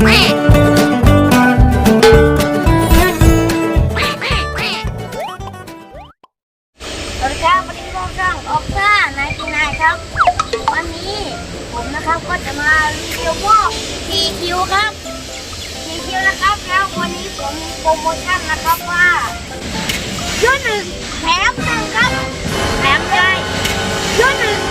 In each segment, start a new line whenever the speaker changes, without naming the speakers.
สวัสดีครับวันนี้พวกช่องออกซ่านายกินนายครับ วันนี้ผมนะครับก็จะมารีวิวพวก TQ ครับ TQ นะครับแล้ววันนี้ผมมีโปรโมชั่นนะครับว่าชุดหนึ่งแถมหนึ่งครับแถมเลยชุดหนึ่ง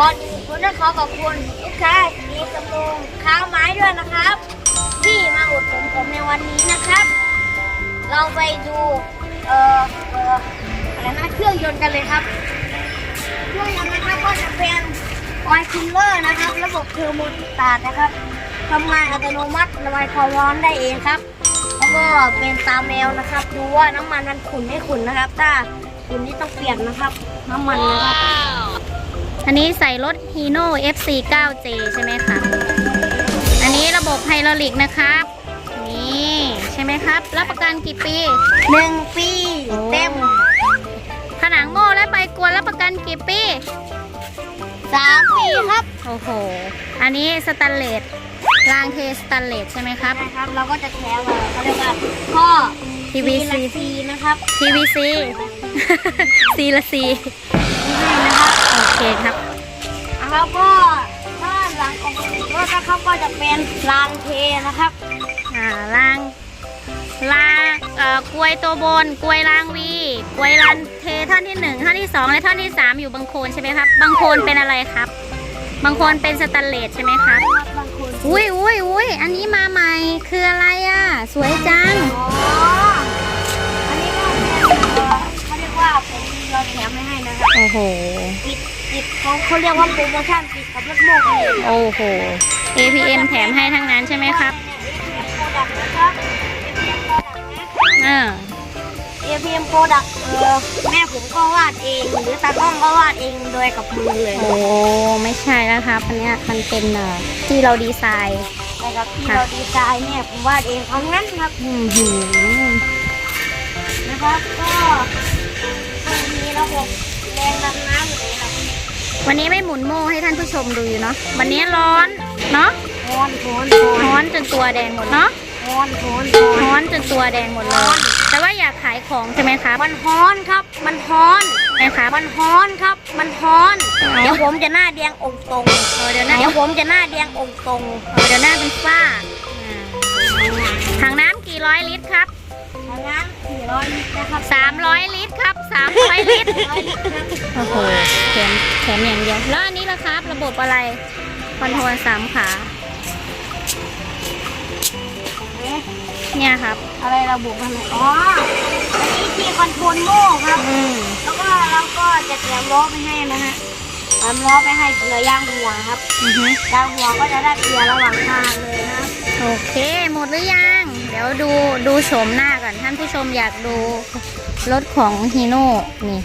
ก่อนอื่นผมต้องขอขอบคุณลูกค้ามีสำรงข้าวไม้ด้วยนะครับ ที่มาอุดหนุนผมในวันนี้นะครับ เราไปดูเอ่อเอ่ออะไรนะเครื่องยนต์กันเลยครับ เครื่องยนต์นะครับก็จะเป็นไวคิลเลอร์นะครับ ระบบเทอร์โมสตาร์ทนะครับทำงานอัตโนมัติระบายความร้อนได้เองครับ แล้วก็เป็นตาแมวนะครับ ดูว่าน้ำมันมันขุ่นไม่ขุ่นนะครับ ถ้าขุ่นนี่ต้องเปลี่ยนนะครับ น้ำมันนะครับ
อันนี้ใส่รถ Hino FC 9J ใช่ไหมคะอันนี้ระบบไฮดรอลิกนะครับ นี่ใช่ไหมครับ รับประกันกี่ปี
หนึ่งปีเต็ม
ผนังโม่และใบกวนรับประกันกี่ปี
สามปีครับ
โอ้โห อันนี้สแตนเลสรางเทสแตนเลสใช่ไหมครับ
นะครับ เราก็จะแถมเอ่อเขาเรียกว่าข้อ
PVC
ซีนะครับ
PVC C ละ C เคครับ
แล้วก็ด้านหลังของรถนะครับก็จะเป็นรางเทนะครับ
อ่ารางรางเอ่อกลวยตัวบนกลวยรางวีกลวยรางเทท่อนที่หนึ่งท่อนที่สองและท่อนที่สามอยู่บางโคนใช่ไหมครับบางโคนเป็นอะไรครับ บางโคนเป็นสแตนเลสใช่ไหมครับ
บางคน
อุ้ยอุ้ยอุ้ยอันนี้มาใหม่คืออะไรอะ สวยจัง
อ๋ออันนี้ก็เป็นเอ่อเขาเรียกว่าผมเราแถมไม่ให้นะครับ
โอ้โห
ติดติด เขาเขาเรียกว่าโปรโมชั่นติดกับรถโม่กันเลย
โอ้โห APM แถมให้ทั้งนั้นใช่ไหมครับ
โปรดักต์นะครับ APM โปรดักต์นะ
เออ
APM Product เออแม่ผมก็วาดเอง หรือตากล้องก็วาดเองโดยกับมือเลย
โอ้ไม่ใช่แล้วครับอันเนี้ยมันเป็นเอ่อที่เราดีไซน์
นะครับที่
ค่ะ
เราดีไซน์เนี่ยผมวาดเองทั้งนั้นครับ
อือหือ
นะครับก็มีระบบแรงดันน้ำอยู่ในครับ
วันนี้ไม่หมุนโม่ให้ท่านผู้ชมดูอยู่เนาะ วันนี้ร้อนเนาะ
ร้อนร้อน
ร้อนจนตัวแดงหมดเนาะ
ร้อนร้อน
ร้อนจนตัวแดงหมดเลย แต่ว่าอยากขายของใช่ไหมครับ
มันร้อนครับ มันร้อน
นะครับ
มันร้อนครับ มันร้อน
อ๋อ
เดี๋ยวผมจะหน้าแดงองตรง
เออเดี๋ยวนะ
เดี๋ยวผมจะหน้าแดงองตรง
เออเดี๋ยวหน้าเป็นฝ้าอ่าถังน้ำกี่ร้อยลิตรครับ
ดังนั้นสี่ร้อยลิตรนะครับ
300ลิตรครับ300ลิตร
ร้อยลิตรครับ
โอ้โห แถมแถมอย่างเดียว แล้วอันนี้ล่ะครับ ระบบอะไร คอนโทรลสามขา เนี่ยครับ
อะไรระบุมันเลยอ๋อ อันนี้ที่คอนโทรลโม่ครับ
อืม
แล้วก็เราก็จะเตรียมล้อไปให้นะฮะเตรียมล้อไปให้เกลือย่างหัวครับ
อือฮึ
ยางหัวก็จะได้เกลือระหว่างทางเลยนะ
โอเค หมดหรือยัง เดี๋ยวดูดูโฉมหน้าก่อนท่านผู้ชมอยากดูรถของฮีโน่นี่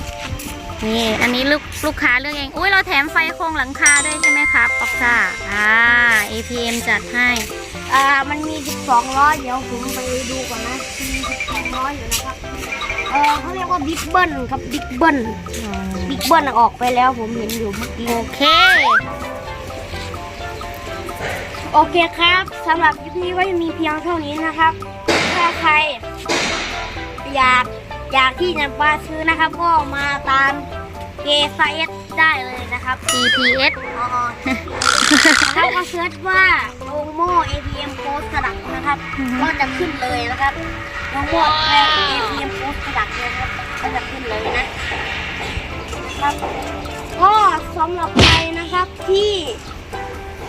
นี่ อันนี้ลูกลูกค้าเลือกเอง อุ้ยเราแถมไฟโครงหลังคาด้วยใช่ไหมครับออกซ่าอ่า APM จัดให้
อ่า มันมี 12ล้อเดี๋ยวผมไปดูก่อนนะมี12ล้ออยู่นะครับ เออเขาเรียกว่าบิ๊กเบิ้ลครับบิ๊กเบิ้ล
อ๋อ
บิ๊กเบิ้ลออกไปแล้วผมเห็นอยู่เมื่อกี้
โอเค
โอเคครับสำหรับคลิปนี้ก็จะมีเพียงเท่านี้นะครับ ถ้าใครอยาก อยากที่จะมาซื้อนะครับ ก็มาตามเกซเอสได้เลยนะครับ
GPS
อ๋อแล้วก็เซิร์ชว่าโงโม่ ATM Post สลักนะครับ
อือฮึ
ก็จะขึ้นเลยนะครับโงโม่แรง ATM Post สลักเลยนะครับก็จะขึ้นเลยนะครับก็สำหรับใครนะครับที่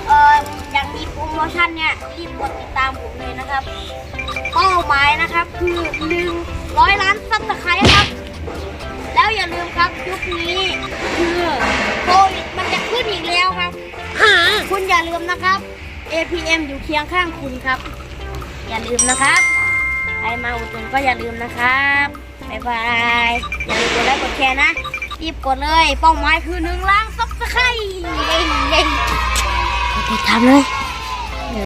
เอ่ออยากมีโปรโมชั่นเนี่ยรีบกดติดตามผมเลยนะครับ เป้าหมายนะครับคือหนึ่ง ร้อยล้านซับสไครต์ครับ แล้วอย่าลืมครับยุคนี้คือโควิดมันจะขึ้นอีกแล้วครับ คุณอย่าลืมนะครับ APM อยู่เคียงข้างคุณครับ อย่าลืมนะครับใครมาอุดหนุนก็อย่าลืมนะครับบ๊ายบายอย่าลืมกดไลค์กดแชร์นะรีบกดเลย เป้าหมายคือหนึ่งล้านซับสไครต์เย้เย้กดติดตามเลย